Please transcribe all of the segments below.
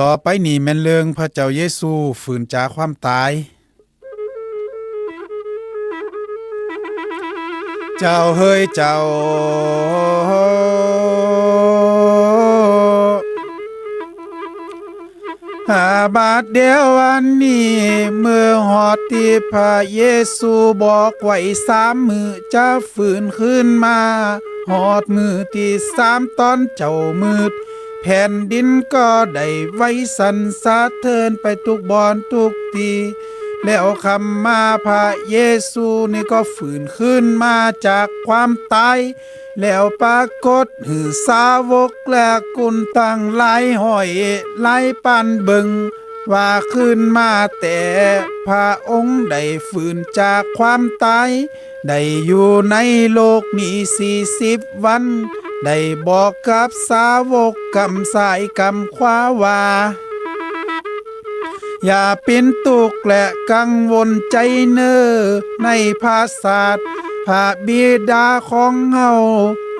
ต่อไปนี้แม่นเรื่องพระเจ้าเยซูฝืนจากความตาย เจ้าเฮยเจ้า หาบาทเดียววันนี้เมื่อหอดที่พระเยซูบอกไว้สามมือจะฝืนขึ้นมา หอดมือที่สามตอนเจ้ามืด แผ่นดินก็ได้ไว้สันสะเทินไปทุกบอนทุกที แล้วคำมาพระเยซูนี่ก็ฝืนขึ้นมาจากความตาย แล้วปรากฏหือสาวกและกุนตังหลายหอยหลายปันเบิงว่าขึ้นมาแต่พระองค์ได้ฝืนจากความตาย ได้อยู่ในโลกนี้สี่สิบวัน ได้บอกกับสาวกกำสายกำขวาว่า อย่าเป็นตุกและกังวลใจเนอในภาษาทพระบิดาของเฮา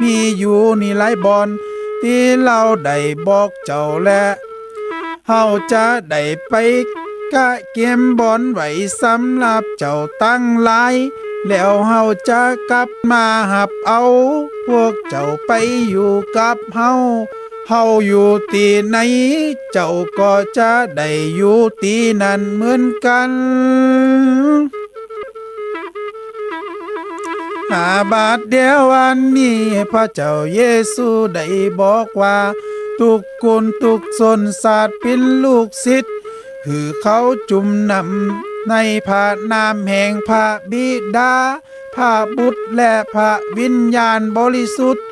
มีอยู่นี่หลายบอนที่เราได้บอกเจ้าและเฮาจะได้ไปกะเกมบอนไว้สำหรับเจ้าตั้งหลาย แล้วเฮาจะกลับมาหับเอา พวกเจ้าไปอยู่กับเฮาเฮาอยู่ตีไหน เจ้าก็จะได้อยู่ตีนั้นเหมือนกัน หาบาทเดียววันนี้พระเจ้าเยซูได้บอกว่า ทุกคนทุกสนศาสตร์เป็นลูกศิษย์คือเขาจุ่มนำ ในพระนามแห่งพระบิดา พระบุตรและพระวิญญาณบริสุทธิ์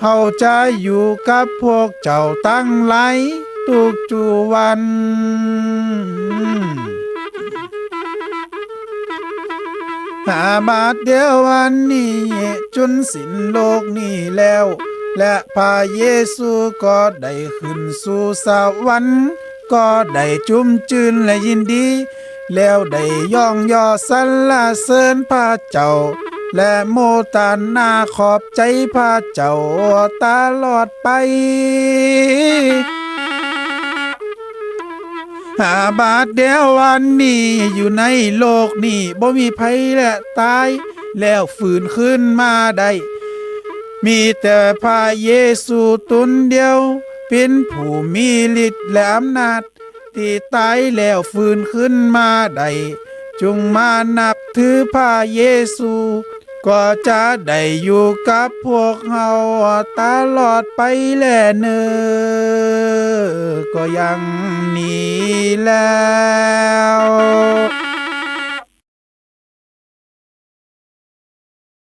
เฮาจะอยู่กับพวกเจ้าตั้งหลายทุกจูวัน หาบาทเดียววันนี้จนสิ้นโลกนี้แล้ว และพระเยซูก็ได้ขึ้นสู่สวรรค์ก็ได้จุ่มจืนและยินดี แล้วได้ย่องย่อสรรเสริญพระเจ้า และโมตานาขอบใจพระเจ้าตลอดไป หาบาทเดียววันนี้อยู่ในโลกนี้บ่มีภัยและตาย แล้วฝืนขึ้นมาได้ มีแต่พระเยซูตุนเดียว เป็นผู้มีฤทธิ์และอำนาจ ที่ตายแล้วฟื้นขึ้นมาได้จงมานับถือพระเยซู ก็จะได้อยู่กับพวกเฮาตลอดไปแลเนอก็ยังนี้แล้ว